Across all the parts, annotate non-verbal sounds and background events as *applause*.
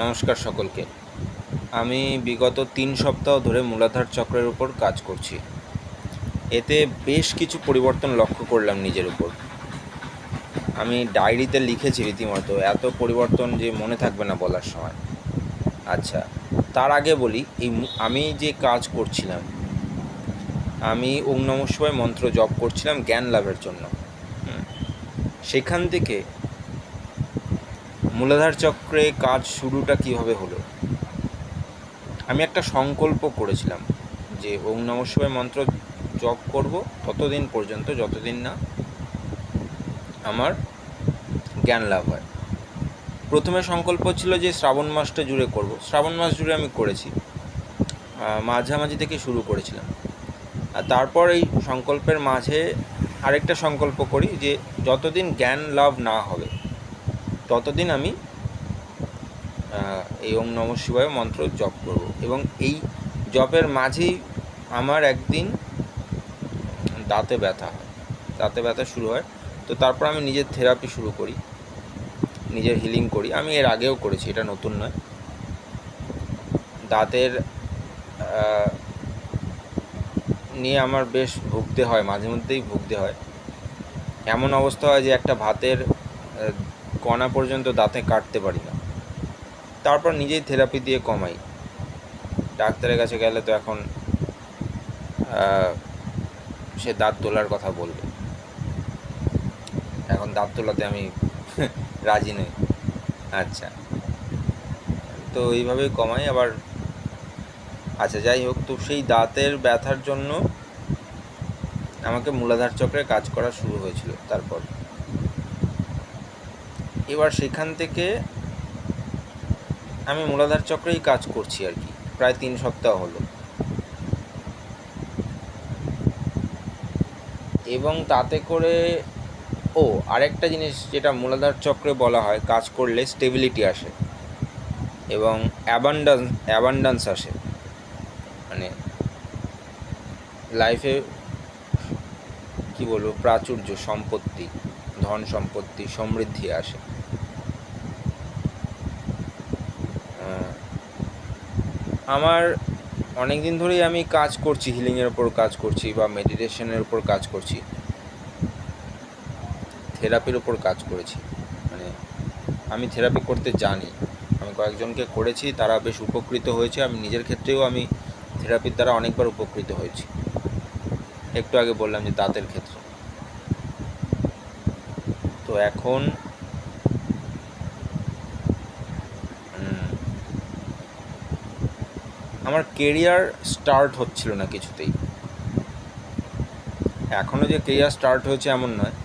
নমস্কার সকলকে। আমি বিগত তিন সপ্তাহ ধরে মূলাধার চক্রের উপর কাজ করছি। এতে বেশ কিছু পরিবর্তন লক্ষ্য করলাম নিজের উপর। আমি ডায়েরিতে লিখেছি রীতিমতো, এত পরিবর্তন যে মনে থাকবে না বলার সময়। আচ্ছা তার আগে বলি, এই আমি যে কাজ করছিলাম, আমি ওং নমঃ শিবায় মন্ত্র জপ করছিলাম জ্ঞান লাভের জন্য। সেখান থেকে মূলাধার চক্রে কাজ শুরুটা কীভাবে হলো? আমি একটা সংকল্প করেছিলাম যে ওং নমঃ শিবায় মন্ত্র জপ করব ততদিন পর্যন্ত, যতদিন না আমার জ্ঞান লাভ হয়। প্রথমে সংকল্প ছিল যে শ্রাবণ মাসটা জুড়ে করব। শ্রাবণ মাস জুড়ে আমি করেছি। মাঝামাঝি থেকে শুরু করেছিলাম। আর তারপর এই সংকল্পের মাঝে আরেকটা সংকল্প করি যে যতদিন জ্ঞান লাভ না হবে ততদিন আমি এই ওম নম শিবায় মন্ত্র জপ করব। এবং এই জপের মাঝেই আমার একদিন দাঁতে ব্যথা হয়। দাঁতে ব্যথা শুরু হয়। তো তারপর আমি নিজের থেরাপি শুরু করি। নিজের হিলিং করি। আমি এর আগেও করেছি, এটা নতুন নয়। দাঁতের নিয়ে আমার বেশ ভুগতে হয়, মাঝে মধ্যেই ভুগতে হয়। এমন অবস্থা হয় যে একটা ভাতের কণা পর্যন্ত দাঁতে কাটতে পারি না। তারপর নিজেই থেরাপি দিয়ে কমাই। ডাক্তারের কাছে গেলে তো এখন সে দাঁত তোলার কথা বলবে। এখন দাঁত তোলাতে আমি *laughs* রাজি নই। আচ্ছা। তো এইভাবেই কমাই, আবার আচ্ছা যাই হোক, তো সেই দাঁতের ব্যথার জন্য আমাকে মূলাধার চক্রে কাজ করা শুরু হয়েছিল, তারপর। এবার সেখান থেকে আমি মূলাধার চক্রেই কাজ করছি আর কি, প্রায় তিন সপ্তাহ হলো। এবং তাতে করে, ও, আরেকটা জিনিস যেটা মূলাধার চক্রে বলা হয়, কাজ করলে স্টেবিলিটি আসে এবং অ্যাবান্ডান্স অ্যাবান্ডান্স আসে। মানে লাইফে কি বলব, প্রাচুর্য, সম্পত্তি, ধন সম্পত্তি, সমৃদ্ধি আসে। আমার অনেক দিন ধরেই আমি কাজ করছি হিলিংয়ের ওপর কাজ করছি বা মেডিটেশনের উপর কাজ করছি। থেরাপির ওপর কাজ করেছি। মানে আমি থেরাপি করতে জানি। আমি কয়েকজনকে করেছি, তারা বেশ উপকৃত হয়েছে। আমি নিজের ক্ষেত্রেও আমি থেরাপির দ্বারা অনেকবার উপকৃত হয়েছি। একটু আগে বললাম যে দাঁতের ক্ষেত্রে। তো এখন আমার কেরিয়ার স্টার্ট হচ্ছিল না কিছুতেই। এখনও যে কেরিয়ার স্টার্ট হয়েছে এমন নয়।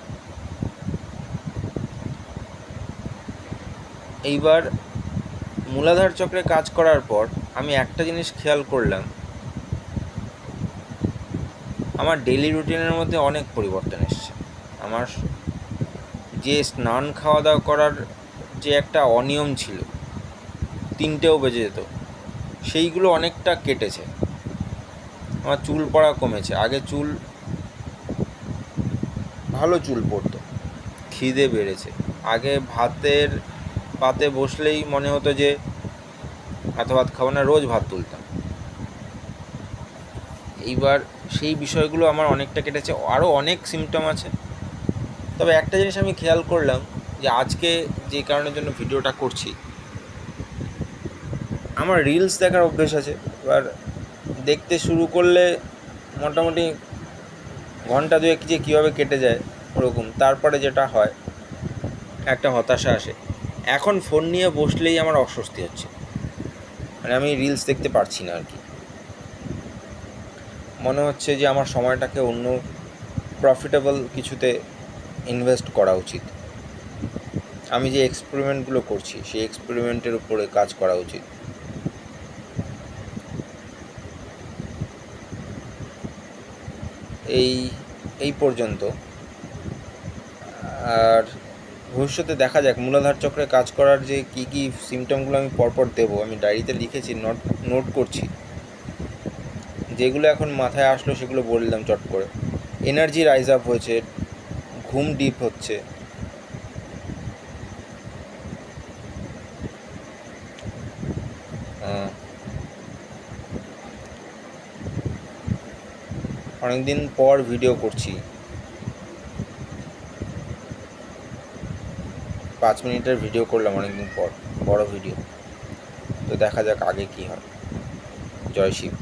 এইবার মূলাধার চক্রে কাজ করার পর আমি একটা জিনিস খেয়াল করলাম। আমার ডেলি রুটিনের মধ্যে অনেক পরিবর্তন এসছে। আমার যে স্নান খাওয়া দাওয়া করার যে একটা অনিয়ম ছিল, তিনটেও বেজে যেত। সেইগুলো অনেকটা কেটেছে। আমার চুল পড়া কমেছে। আগে চুল ভালো চুল পড়তো। খিদে বেড়েছে। আগে ভাতের পাতে বসলেই মনে হতো যে এত ভাত খাব না, রোজ ভাত তুলতাম। এইবার সেই বিষয়গুলো আমার অনেকটা কেটেছে। আরও অনেক সিমটম আছে। তবে একটা জিনিস আমি খেয়াল করলাম যে, আজকে যে কারণের জন্য ভিডিওটা করছি আমার রিলস দেখার অভ্যেস আছে। এবার দেখতে শুরু করলে মোটামুটি ঘণ্টা দুয়েক যে কীভাবে কেটে যায় ওরকম, তারপরে যেটা হয়, একটা হতাশা আসে। এখন ফোন নিয়ে বসলেই আমার অস্বস্তি হচ্ছে। মানে আমি রিলস দেখতে পারছি না আর কি মনে হচ্ছে যে আমার সময়টাকে অন্য প্রফিটেবল কিছুতে ইনভেস্ট করা উচিত। আমি যে এক্সপেরিমেন্টগুলো করছি, সেই এক্সপেরিমেন্টের উপরে কাজ করা উচিত। এই এই পর্যন্ত। আর ভবিষ্যতে দেখা যাক, মূলাধার চক্রে কাজ করার যে কী কী সিমটমগুলো আমি পরপর দেবো, আমি ডায়েরিতে লিখেছি নোট নোট করছি। যেগুলো এখন মাথায় আসলো সেগুলো বললাম চট করে। এনার্জি রাইজ আপ হয়েছে, ঘুম ডিপ হচ্ছে। অনেকদিন পর ভিডিও করছি। পাঁচ মিনিটের ভিডিও করলাম অনেকদিন পর, বড় ভিডিও তো দেখা যাক আগে কি হয়। জয় শিব।